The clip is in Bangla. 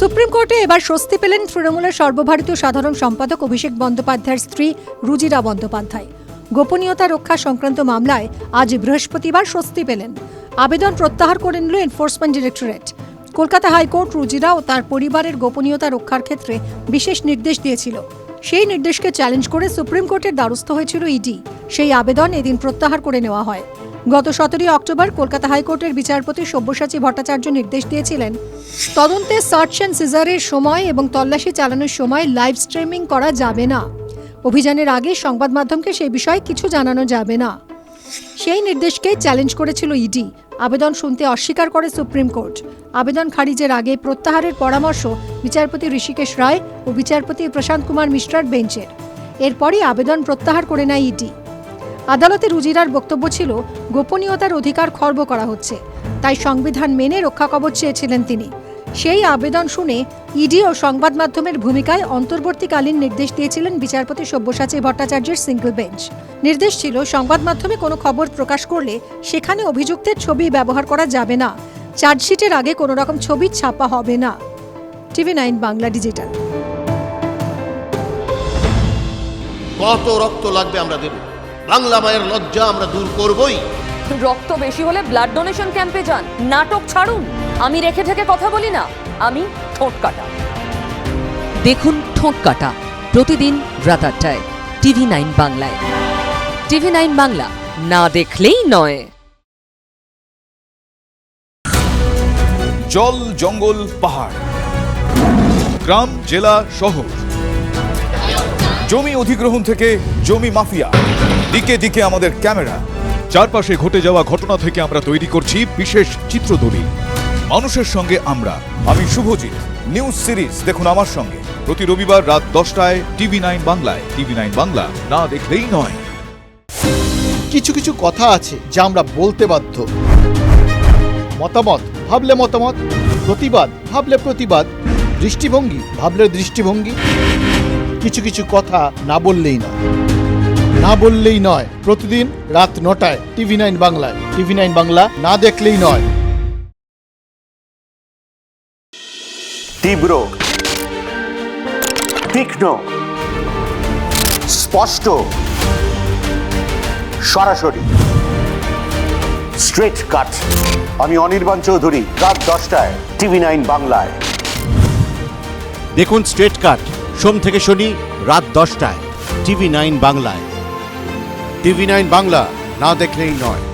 সুপ্রিম কোর্টে এবার স্বস্তি পেলেন তৃণমূলের সর্বভারতীয় সাধারণ সম্পাদক অভিষেক বন্দ্যোপাধ্যায়ের স্ত্রী রুজিরা বন্দ্যোপাধ্যায়। গোপনীয়তা রক্ষা সংক্রান্ত মামলায় আজ বৃহস্পতিবার স্বস্তি পেলেন। আবেদন প্রত্যাহার করে নিল Enforcement Directorate. Kolkata high court Rujira ও তার পরিবারের গোপনীয়তা রক্ষার ক্ষেত্রে বিশেষ নির্দেশ দিয়েছিল। সেই নির্দেশকে চ্যালেঞ্জ করে সুপ্রিম কোর্টের দ্বারস্থ হয়েছিল ইডি। সেই আবেদন এদিন প্রত্যাহার করে নেওয়া হয়। গত সতেরোই অক্টোবর কলকাতা হাইকোর্টের বিচারপতি সব্যসাচী ভট্টাচার্য নির্দেশ দিয়েছিলেন, তদন্তে সার্চ অ্যান্ড সিজারের সময় এবং তল্লাশি চালানোর সময় লাইভ স্ট্রিমিং করা যাবে না। অভিযানের আগে সংবাদ মাধ্যমকে সেই বিষয়ে কিছু জানানো যাবে না। সেই নির্দেশকে চ্যালেঞ্জ করেছিল ইডি। আবেদন শুনতে অস্বীকার করে সুপ্রিম কোর্ট। আবেদন খারিজের আগে প্রত্যাহারের পরামর্শ বিচারপতি ঋষিকেশ রায় ও বিচারপতি প্রশান্ত কুমার মিশ্রার বেঞ্চের। এরপরই আবেদন প্রত্যাহার করে নেয় ইডি। আদালতে রুজিরার বক্তব্য ছিল, গোপনীয়তার অধিকার খর্ব করা হচ্ছে, তাই সংবিধান মেনে রক্ষা কবচ চেয়েছিলেন তিনি। সেই আবেদন শুনে ইডি ও সংবাদ মাধ্যমের ভূমিকায় অন্তর্বর্তীকালীন নির্দেশ দিয়েছিলেন বিচারপতি সব্যসাচী ভট্টাচার্যের সিঙ্গল বেঞ্চ। নির্দেশ ছিল, সংবাদ মাধ্যমে কোনো খবর প্রকাশ করলে সেখানে অভিযুক্তের ছবি ব্যবহার করা যাবে না, চার্জশিটের আগে কোনো রকম ছবি ছাপা হবে না। TV nine Bangla digital. কত রক্ত লাগবে আমরা দেব? বাংলা মায়ের লজ্জা আমরা দূর করবই। রক্ত বেশি হলে ব্লাড ডোনেশন ক্যাম্পে যান। নাটক ছাড়ুন। আমি রেখে থেকে কথা বলি না। আমি ঠোঁট কাটা। দেখুন ঠোঁট কাটা প্রতিদিন রাত আটটায় টিভি নাইন বাংলায়। টিভি নাইন বাংলা না দেখলেই নয়। জল জঙ্গল পাহাড়। গ্রাম জেলা শহর। জমি অধিগ্রহণ থেকে জমি মাফিয়া। দিকে দিকে আমাদের ক্যামেরা। চারপাশে ঘটে যাওয়া ঘটনা থেকে আমরা তৈরি করছি বিশেষ চিত্রদলিল মানুষের সঙ্গে আমরা। আমি শুভজিৎ। নিউজ সিরিজ দেখুন আমার সঙ্গে। প্রতি রবিবার রাত দশটায় টিভি নাইন বাংলায়। টিভি নাইন বাংলা না দেখলেই নয়। কিছু কিছু কথা আছে যা আমরা বলতে বাধ্য। মতামত ভাবলে মতামত, প্রতিবাদ ভাবলে প্রতিবাদ, দৃষ্টিভঙ্গি ভাবলে দৃষ্টিভঙ্গি। কিছু কিছু কথা না বললেই না বললেই নয়। প্রতিদিন রাত নটায় টিভি নাইন বাংলায়। টিভি নাইন বাংলা না দেখলেই নয়। তীব্র তীক্ষ্ণ স্পষ্ট সরাসরি। স্ট্রেট কাট আমি অনির্বাণ চৌধুরী রাত দশটায় টিভি নাইন বাংলায়। দেখুন স্ট্রেট কাট সোম থেকে শনি রাত দশটায়। টিভি নাইন বাংলায়। টিভি নাইন বাংলা না দেখলেই নয়।